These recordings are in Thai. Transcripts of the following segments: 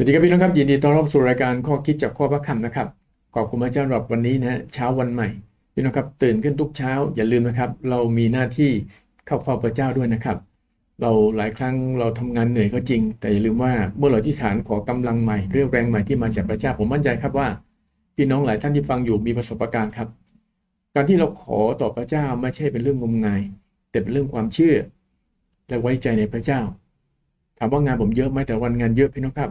สวัสดีครับพี่น้องครับยินดีต้อนรับสู่รายการข้อคิดจากข้อพระคำนะครับขอบคุณพระเจ้าสำหรับวันนี้นะฮะเช้าวันใหม่พี่น้องครับตื่นขึ้นทุกเช้าอย่าลืมนะครับ เรามีหน้าที่เข้าเฝ้าพระเจ้าด้วยนะครับ เราหลายครั้งเราทำงานเหนื่อยก็จริง แต่อย่าลืมว่าเมื่อเราที่ฐานขอกำลังใหม่เรียกแรงใหม่ที่มาจากพระเจ้าผมมั่นใจครับว่า พี่น้องหลายท่านที่ฟังอยู่มีประสบการณ์ครับ การที่เราขอต่อพระเจ้าไม่ใช่เป็นเรื่องงมงาย แต่เป็นเรื่องความเชื่อ และไว้ใจในพระเจ้าถามว่างานผมเยอะไหมแต่วันงานเยอะพี่น้องครับ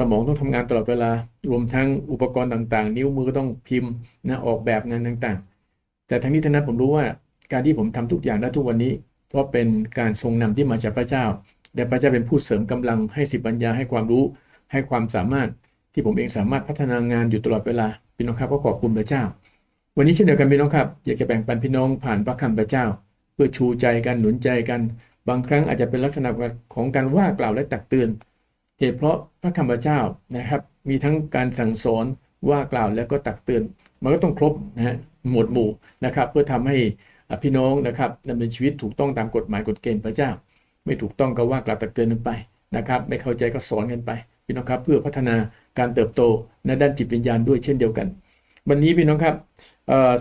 สมองต้องทำงานตลอดเวลา รวมทั้งอุปกรณ์ต่างๆ นิ้วมือก็ต้องพิมพ์นะออกแบบงานต่างๆ แต่ทั้งนี้ทั้งนั้นผมรู้ว่าการที่ผมทำทุกอย่างได้ทุกวันนี้ เพราะเป็นการทรงนำที่มาจากพระเจ้าและพระเจ้าเป็นผู้เสริมกำลังให้สิบปัญญาให้ความรู้ ให้ความสามารถที่ผมเองสามารถพัฒนางานอยู่ตลอดเวลาพี่น้องครับก็ขอบคุณพระเจ้า วันนี้เช่นเดียวกันพี่น้องครับ อยากจะแบ่งปันพี่น้องผ่านพระคำพระเจ้า เพื่อชูใจกันหนุนใจกัน บางครั้งอาจจะเป็นลักษณะของการว่ากล่าวและตักเตือน เหตุเพราะพระคำพระเจ้านะครับ มีทั้งการสั่งสอนว่ากล่าวแล้วก็ตักเตือน มันก็ต้องครบนะฮะหมวดหมู่นะครับ เพื่อทำให้พี่น้องนะครับดำเนินชีวิตถูกต้องตามกฎหมายกฎเกณฑ์พระเจ้า ไม่ถูกต้องก็ว่ากล่าวตักเตือนกันไปนะครับ ไม่เข้าใจก็สอนกันไปพี่น้องครับเพื่อพัฒนาการเติบโตในด้านจิตวิญญาณด้วยเช่นเดียวกัน วันนี้พี่น้องครับ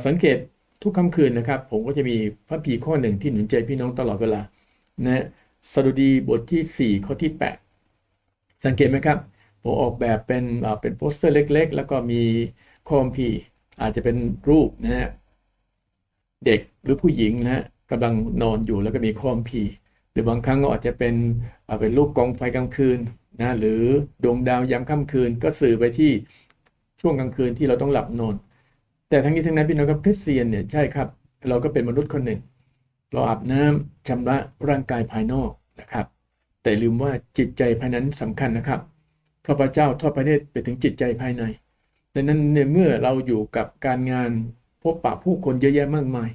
สังเกตทุกค่ำคืนนะครับ ผมก็จะมีพระพีข้อหนึ่งที่หนุนใจพี่น้องตลอดเวลานะสดุดีบทที่ 4 ข้อที่ 8 สังเกตไหมครับผมออกแบบเป็นเป็นโปสเตอร์เล็ก ๆ แล้วก็มีคอมพีอาจจะเป็นรูปนะฮะเด็กหรือผู้หญิงนะฮะกำลังนอนอยู่แล้วก็มีคอมพีหรือบางครั้งก็อาจจะเป็นเป็นรูปกองไฟกลางคืนนะหรือดวงดาวยามค่ำคืน ก็สื่อไปที่ช่วงกลางคืนที่เราต้องหลับนอน แต่ทั้งนี้ทั้งนั้นพี่น้องครับคริสเตียนเนี่ยใช่ครับ เราก็เป็นมนุษย์คนหนึ่ง เราอาบน้ำชำระร่างกายภายนอกนะครับ แต่ลืมว่าจิตใจภายนั้นสำคัญนะครับ เพราะพระเจ้าทอดพระเนตรไปถึงจิตใจภายในดังนั้นเนี่ยเมื่อเราอยู่กับการงานพบปะผู้คนเยอะแยะมากมาย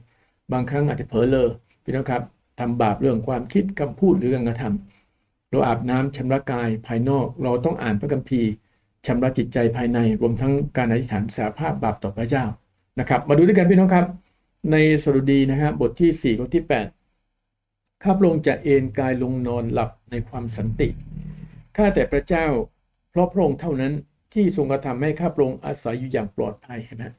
บางครั้งอาจจะเผลอเลอพี่น้องครับทำบาปเรื่องความคิดคำพูดหรือการกระทำเราอาบน้ำชำระกายภายนอก เราต้องอ่านพระคัมภีร์ชำระจิตใจภายในรวมทั้งการอธิษฐานสาภาพบาปต่อพระเจ้านะครับ มาดูด้วยกันพี่น้องครับ ในสรุดีนะครับบทที่4ข้อที่8 ข้าพระองค์จะเอนกายลงนอนหลับในความสันติ ข้าแต่พระเจ้า เพราะพระองค์เท่านั้นที่ทรงกระทำให้ข้าพระองค์อาศัยอยู่อย่างปลอดภัยนะ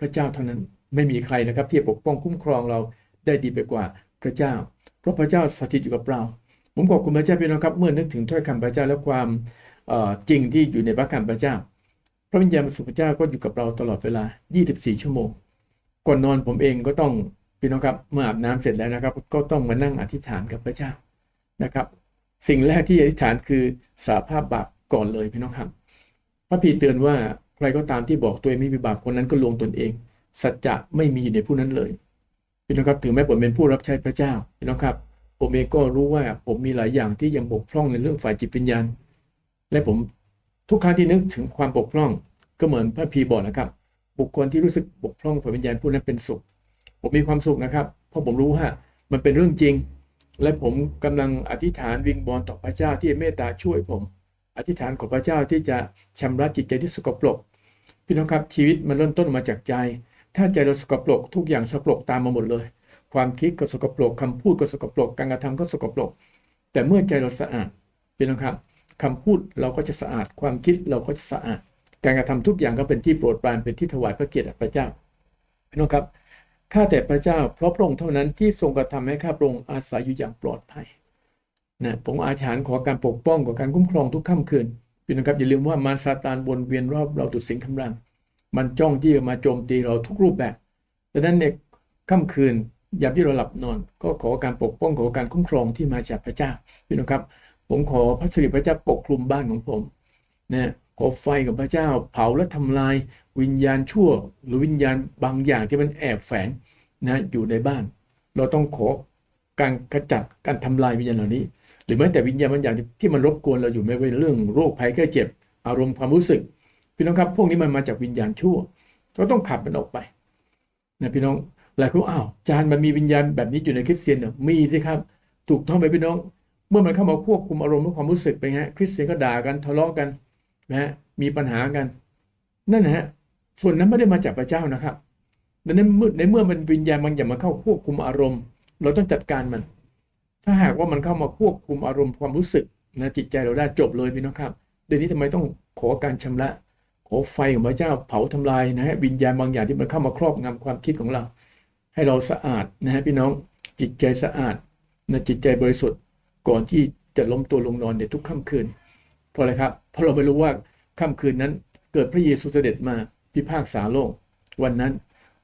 พระเจ้าเท่านั้นไม่มีใครนะครับ ที่ปกป้องคุ้มครองเราได้ดีไปกว่าพระเจ้า เพราะพระเจ้าสถิตอยู่กับเรา ผมขอบคุณพระเจ้าพี่น้องครับ เมื่อนึกถึงถ้อยคำพระเจ้าและความจริงที่อยู่ในพระคำพระเจ้า พระวิญญาณบริสุทธิ์พระเจ้าก็อยู่กับเราตลอดเวลา 24 ชั่วโมง ก่อนนอนผมเองก็ต้อง พี่น้องครับเมื่ออาบน้ำเสร็จแล้วนะครับ ก็ต้องมานั่งอธิษฐานกับพระเจ้านะครับ สิ่งแรกที่อธิษฐานคือสาภาพบาปก่อนเลยพี่น้องครับพระพีเตือนว่าใครก็ตามที่บอกตัวเองไม่มีบาปคนนั้นก็ลวงตนเอง สัจจะไม่มีในผู้นั้นเลยพี่น้องครับถึงแม้ผมเป็นผู้รับใช้พระเจ้าพี่น้องครับ ผมเองก็รู้ว่าผมมีหลายอย่างที่ยังบกพร่องในเรื่องฝ่ายจิตวิญญาณ และผมทุกครั้งที่นึกถึงความบกพร่อง ก็เหมือนพระพีบอกนะครับ บุคคลที่รู้สึกบกพร่องฝ่ายวิญญาณผู้นั้นเป็นสุข ผมมีความสุขนะครับ เพราะผมรู้ว่ามันเป็นเรื่องจริง และผมกำลังอธิษฐานวิงบอลต่อพระเจ้าที่เมตตาช่วยผม อธิษฐานขอพระเจ้าที่จะชำระจิตใจที่สกปรกพี่น้องครับชีวิตมันเริ่มต้นมาจากใจ ถ้าใจเราสกปรกทุกอย่างสกปรกตามมาหมดเลย ความคิดก็สกปรกคำพูดก็สกปรกการกระทำก็สกปรกแต่เมื่อใจเราสะอาดพี่น้องครับคำพูดเราก็จะสะอาดความคิดเราก็จะสะอาด การกระทำทุกอย่างก็เป็นที่โปรดปรานเป็นที่ถวายพระเกียรติพระเจ้าพี่น้องครับ ข้าแต่พระเจ้า เพราะพระองค์เท่านั้นที่ทรงกระทำให้ข้าพระองค์อาศัยอยู่อย่างปลอดภัยนะผมอาถานขอการปกป้องขอการคุ้มครองทุกค่ำคืนพี่น้องครับอย่าลืมว่ามารซาตานวนเวียนรอบเราตุดสิงคำรัง มันจ้องที่จะมาโจมตีเราทุกรูปแบบดังนั้นในค่ำคืนยามที่เราหลับนอน ก็ขอการปกป้องขอการคุ้มครองที่มาจากพระเจ้าพี่น้องครับผมขอพระสิริพระเจ้าปกคลุมบ้านของผมนะขอไฟกับพระเจ้าเผาและทำลายวิญญาณชั่ว หรือวิญญาณบางอย่างที่มันแอบแฝง นะอยู่ในบ้าน เราต้องขอการกระจัดการทำลายวิญญาณเหล่านี้ หรือแม้แต่วิญญาณบางอย่างที่มันรบกวนเราอยู่ไม่ว่าเรื่องโรคภัยแค่เจ็บ อารมณ์ความรู้สึก พี่น้องครับ พวกนี้มันมาจากวิญญาณชั่วเราต้องขับมันออกไปนะพี่น้องหลายคนอ้าวจานมันมีวิญญาณแบบนี้อยู่ในคริสเตียนเหรอมีสิครับ ถูกต้องไปพี่น้อง เมื่อมันเข้ามาควบคุมอารมณ์และความรู้สึกไปฮะคริสเตียนก็ด่ากันทะเลาะกันนะฮะมีปัญหากัน นั่นนะฮะส่วนนั้นไม่ได้มาจากพระเจ้านะครับ ดังนั้นในเมื่อมันวิญญาณมันอย่างมาเข้าควบคุมอารมณ์ เราต้องจัดการมัน ถ้าหากว่ามันเข้ามาควบคุมอารมณ์ความรู้สึกนะจิตใจเราได้จบเลยพี่น้องครับเดี๋ยวนี้ทำไมต้องขอการชำระ ขอไฟของพระเจ้าเผาทำลายนะฮะวิญญาณบางอย่างที่มันเข้ามาครอบงำความคิดของเรา ให้เราสะอาดนะฮะพี่น้องจิตใจสะอาดนะจิตใจบริสุทธิ์ก่อนที่จะล้มตัวลงนอนในทุกค่ำคืน เพราะอะไรครับ เพราะเราไม่รู้ว่าค่ำคืนนั้น เกิดพระเยซูเสด็จมาพิพากษาโลก วันนั้น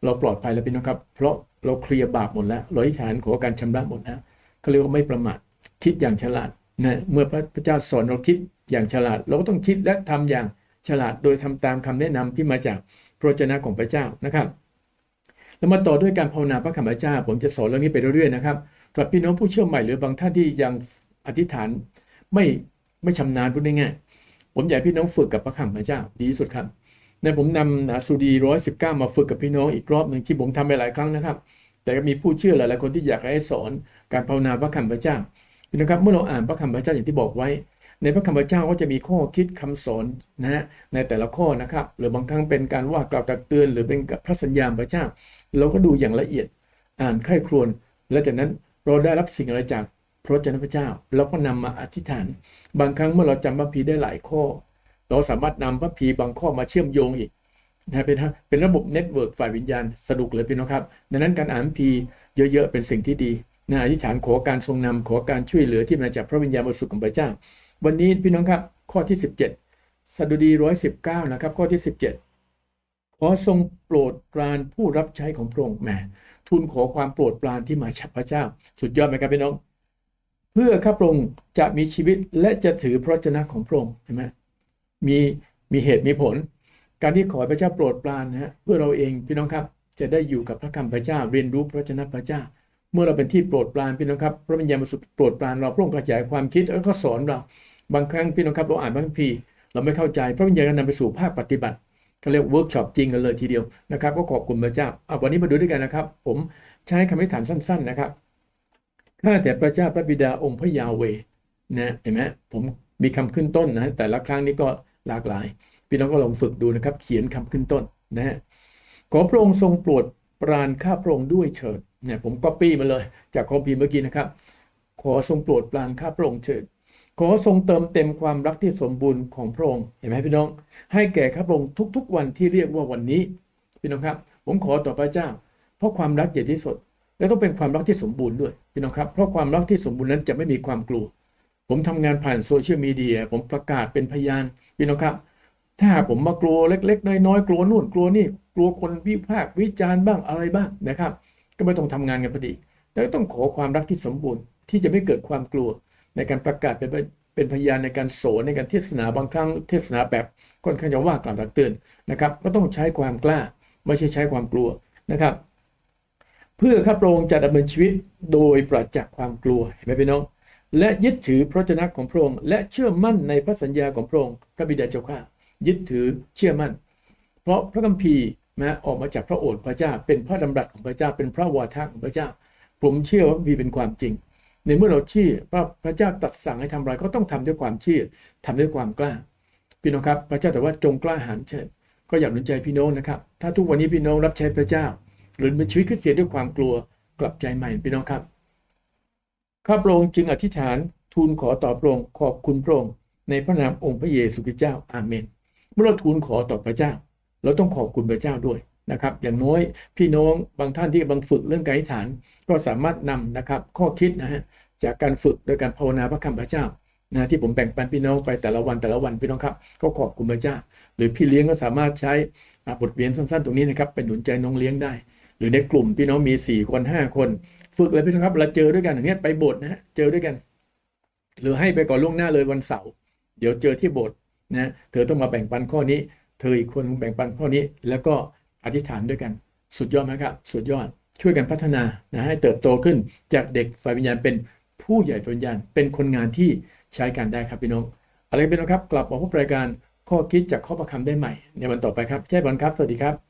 เราปลอดภัยแล้วพี่น้องครับ เพราะเราเคลียร์บาปหมดแล้วเราอธิษฐานขอการชำระหมดแล้วเขาเรียกว่าไม่ประมาทคิดอย่างฉลาดนะเมื่อพระเจ้าสอนเราคิดอย่างฉลาด เราก็ต้องคิดและทำอย่างฉลาดโดยทำตามคำแนะนำที่มาจากพระวจนะของพระเจ้านะครับแล้วมาต่อด้วยการภาวนาพระคำพระเจ้า ผมจะสอนเรื่องนี้ไปเรื่อยๆนะครับสำหรับพี่น้องผู้เชื่อใหม่หรือบางท่านที่ยังอธิษฐานไม่ไม่ชำนาญพูดง่ายๆผมอยากพี่น้องฝึกกับพระคำพระเจ้าดีที่สุดครับ ในผมนำนะสูดีร้อยสิบเก้ามาฝึกกับพี่น้องอีกรอบหนึ่งที่ผมทำไปหลายครั้งนะครับ แต่ก็มีผู้เชื่อหลายๆคนที่อยากให้สอนการภาวนาพระคำพระเจ้าพี่น้องครับเมื่อเราอ่านพระคำพระเจ้าอย่างที่บอกไว้ ในพระคำพระเจ้าก็จะมีข้อคิดคำสอนนะฮะในแต่ละข้อนะครับ หรือบางครั้งเป็นการว่ากล่าวตักเตือนหรือเป็นพระสัญญาณพระเจ้า เราก็ดูอย่างละเอียดอ่านไข้ครวนและจากนั้นเราได้รับสิ่งอะไรจากพระเจ้าพระเจ้าเราก็นำมาอธิษฐาน บางครั้งเมื่อเราจำพระพีได้หลายข้อ เราสามารถนำพระพีบางข้อมาเชื่อมโยงอีกนะเป็นเป็นระบบเน็ตเวิร์กฝ่ายวิญญาณสนุกเลยพี่น้องครับ ดังนั้นการอ่านพีเยอะๆ เป็นสิ่งที่ดีนะอธิษฐานขอการทรงนำขอการช่วยเหลือที่มาจากพระวิญญาณบริสุทธิ์ของพระเจ้า วันนี้พี่น้องครับข้อที่ 17สดุดี119นะครับข้อที่ 17 ขอทรงโปรดปรานผู้รับใช้ของพระองค์แหมทูลขอความโปรดปรานที่มาจากพระเจ้า สุดยอดไหมครับพี่น้อง เพื่อข้าพระองค์จะมีชีวิตและจะถือพระชนะของพระองค์เห็นไหม มีมีเหตุมีผล การที่ขอพระเจ้าโปรดปรานนะฮะเพื่อเราเองพี่น้องครับ จะได้อยู่กับพระคำพระเจ้าเรียนรู้พระชนะพระเจ้า เมื่อเราเป็นที่โปรดปรานพี่น้องครับพระวิญญาณบริสุทธิ์โปรดปรานเราพระองค์กระจายความคิดแล้วก็สอนเราบางครั้งพี่น้องครับเราอ่านพระคัมภีเราไม่เข้าใจพระวิญญาณก็นำไปสู่ภาคปฏิบัติเขาเรียกเวิร์กช็อปจริงกันเลยทีเดียวนะครับ ก็ขอบคุณพระเจ้าเอาวันนี้มาดูด้วยกันนะครับ ผมใช้คำอธิษฐานสั้น ๆนะครับข้าแต่พระเจ้าพระบิดาองค์พระยาเวนะเห็นไหมผมมีคำขึ้นต้นนะแต่ละครั้งนี้ก็ หลากหลาย พี่น้องก็ลองฝึกดูนะครับ เขียนคำขึ้นต้นนะฮะขอพระองค์ทรงโปรดปรานข้าพระองค์ด้วยเถิดเนี่ยผมก๊อปปี้มาเลย จากคอพีเมื่อกี้นะครับ ขอทรงโปรดปรานข้าพระองค์เถิดขอทรงเติมเต็มความรักที่สมบูรณ์ของพระองค์เห็นไหมพี่น้อง ให้แก่ข้าพระองค์ทุก ๆ วันที่เรียกว่าวันนี้ พี่น้องครับ ผมขอต่อพระเจ้า เพราะความรักใหญ่ที่สุดและต้องเป็นความรักที่สมบูรณ์ด้วยพี่น้องครับเพราะความรักที่สมบูรณ์นั้นจะไม่มีความกลัว ผมทำงานผ่านโซเชียลมีเดียผมประกาศเป็นพยาน พี่น้องครับ ถ้าผมมากลัวเล็ก ๆ น้อยๆกลัวนู่นกลัวนี่กลัวคนวิพากษ์วิจารณ์บ้างอะไรบ้างนะครับ ก็ไม่ต้องทำงานกันพอดีแล้วต้องขอความรักที่สมบูรณ์ ที่จะไม่เกิดความกลัวในการประกาศเป็นเป็นพยานในการโสนในการเทศนาบางครั้งเทศนาแบบค่อนข้างจะว่ากล่าวตักเตือนนะครับ ก็ต้องใช้ความกล้า ไม่ใช่ใช้ความกลัวนะครับ เพื่อข้าพระองค์จะดำเนินชีวิตโดยปราศจากความกลัวเห็นไหมพี่น้อง และยึดถือพระเจนะของพระองค์และเชื่อมั่นในพระสัญญาของพระองค์พระบิดาเจ้าข้ายึดถือเชื่อมั่น เพราะพระคัมภีร์นะออกมาจากพระโอษฐ์พระเจ้า เป็นพระดำรัสของพระเจ้า เป็นพระวาทะของพระเจ้า ผมเชื่อว่ามีเป็นความจริง ในเมื่อเราเชื่อพระพระเจ้าตัดสั่งให้ทำอะไรก็ต้องทำด้วยความเชื่อทำด้วยความกล้า พี่น้องครับพระเจ้าแต่ว่าจงกล้าหาญเชิญก็อยากหนุนใจพี่น้องนะครับถ้าทุกวันนี้พี่น้องรับใช้พระเจ้า หรือมีชีวิตคริสเตียนด้วยความกลัวกลับใจใหม่พี่น้องครับ ข้าพระองค์จึงอธิษฐานทูลขอต่อพระองค์ขอบคุณพระองค์ในพระนามองค์พระเยซูคริสต์เจ้าอาเมน เมื่อเราทูลขอต่อพระเจ้า เราต้องขอบคุณพระเจ้าด้วยนะครับ อย่างน้อยพี่น้องบางท่านที่กำลังฝึกเรื่องการอธิษฐาน ก็สามารถนำนะครับข้อคิดนะฮะจากการฝึกโดยการภาวนาพระคำพระเจ้านะที่ผมแบ่งปันพี่น้องไปแต่ละวันแต่ละวันพี่น้องครับ ก็ขอบคุณพระเจ้า หรือพี่เลี้ยงก็สามารถใช้บทเรียนสั้นๆ ตรงนี้นะครับเป็นหนุนใจน้องเลี้ยงได้ หรือในกลุ่มพี่น้องมี 4 คน 5 คน ฝึกเลยพี่น้องครับเราเจอด้วยกันอย่างเงี้ยไปโบสถ์นะฮะเจอด้วยกัน หรือให้ไปก่อนล่วงหน้าเลยวันเสาร์เดี๋ยวเจอที่โบสถ์นะเธอต้องมาแบ่งปันข้อนี้ เธออีกคนแบ่งปันข้อนี้ แล้วก็อธิษฐานด้วยกัน สุดยอดไหมครับ สุดยอดช่วยกันพัฒนานะให้เติบโตขึ้นจากเด็กฝ่ายวิญญาณเป็นผู้ใหญ่ฝ่ายวิญญาณเป็นคนงานที่ใช้การได้ครับพี่น้องอะไรพี่น้องครับ กลับมาพบรายการข้อคิดจากข้อประคำได้ใหม่ ในวันต่อไปครับใช่บอลครับ สวัสดีครับ